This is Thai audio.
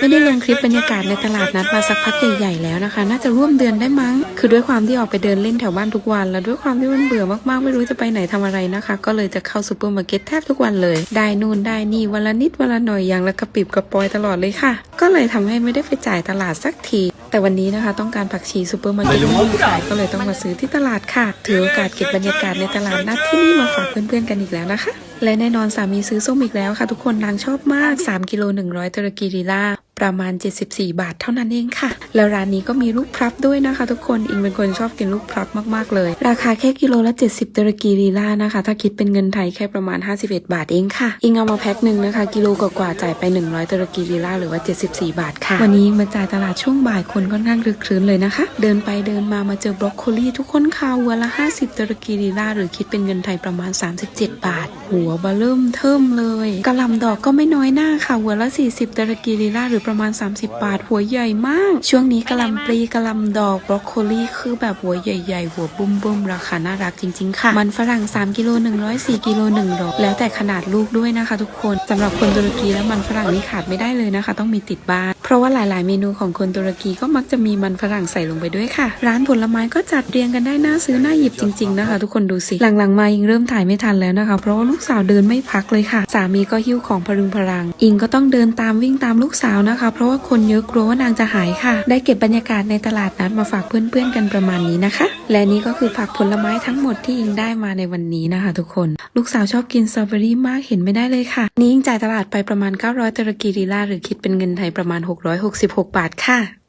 ไม่ได้ลงคลิปบรรยากาศในตลาดนัดมาสักพักใหญ่ๆแล้วนะคะ น่าจะร่วมเดือนได้มั้ง คือด้วยความที่ออกไปเดินเล่นแถวบ้านทุกวัน แล้วด้วยความที่มันเบื่อมากๆไม่รู้จะไปไหนทำอะไรนะคะ ก็เลยจะเข้าซูเปอร์มาร์เก็ตแทบทุกวันเลย ได้นู่นได้นี่วันละนิดวันละหน่อยอย่างละกระปิบกระปอยตลอดเลยค่ะ ก็เลยทำให้ไม่ได้ไปจ่ายตลาดสักที แต่วันนี้นะคะ ต้องการผักชีซูเปอร์มาร์เก็ตไม่มีขายก็เลยต้องมาซื้อที่ตลาดค่ะถือโอกาสเก็บบรรยากาศในตลาดนัดที่นี่มาฝากเพื่อนๆกันอีกแล้วนะคะและแน่นอนสามีซื้อส้มอีกแล้วค่ะ ทุกคนนางชอบมาก 3 กิโล100ตรกีลีลา ประมาณ 74 บาทเท่านั้นเองค่ะ แล้วร้านนี้ก็มีลูกพลับด้วยนะคะ ทุกคนอิงเป็นคนชอบกินลูกพลับมากๆเลย ราคาแค่กิโลละ 70ตุรกีลีลานะคะ ถ้าคิดเป็นเงินไทยแค่ประมาณ 51 บาทเองค่ะ อิงเอามาแพ็คหนึ่งนะคะ กิโลกว่าๆจ่ายไป 100ตุรกีลีลาหรือว่า 74 บาทค่ะ วันนี้อิงมาจ่ายตลาดช่วงบ่ายคนค่อนข้างคลึกคลื้นเลยนะคะ เดินไปเดินมามาเจอบรอกโคลีทุกคนค่ะหัวละ 50ตุรกีลีลาหรือคิดเป็นเงินไทยประมาณ 37 บาท หัวบะเริ่มเทิมเลยกะหล่ำดอกก็ไม่น้อยหน้าค่ะหัวละ 40ตุรกีลีลาหรือประมาณ 30 บาท หัวใหญ่มาก ช่วงนี้กะหล่ำปลีกะหล่ำดอกบรอกโคลีคือแบบหัวใหญ่ ๆ หัวบุ้มๆราคาน่ารักจริง ๆ ค่ะ มันฝรั่ง 3กิโล104กิโล1ดอกแล้วแต่ขนาดลูกด้วยนะคะ ทุกคนสำหรับคนตุรกีแล้วมันฝรั่งนี่ขาดไม่ได้เลยนะคะ ต้องมีติดบ้านเพราะว่าหลาย ๆ เมนูของคนตุรกีก็มักจะมีมันฝรั่งใส่ลงไปด้วยค่ะ ร้านผลไม้ก็จัดเรียงกันได้น่าซื้อน่าหยิบจริง ๆ นะคะ ทุกคนดูสิหลัง ๆ มาอิงเริ่มถ่ายไม่ทันแล้วนะคะ เพราะว่าลูกสาวเดินไม่พักเลยค่ะ สามีก็หิ้วของพรุงพรัง อิงก็ต้องเดินตามวิ่งตามลูกสาวนะคะเพราะว่าคนเยอะกลัวว่านางจะหายค่ะ ได้เก็บบรรยากาศในตลาดนัดมาฝากเพื่อนๆกันประมาณนี้นะคะ และนี่ก็คือผักผลไม้ทั้งหมดที่อิงได้มาในวันนี้นะคะ ทุกคน ลูกสาวชอบกินสตรอเบอรี่มากเห็นไม่ได้เลยค่ะ นี่อิงจ่ายตลาดไปประมาณ 900ตรกีลีลาหรือคิดเป็นเงินไทยประมาณ 666 บาทค่ะ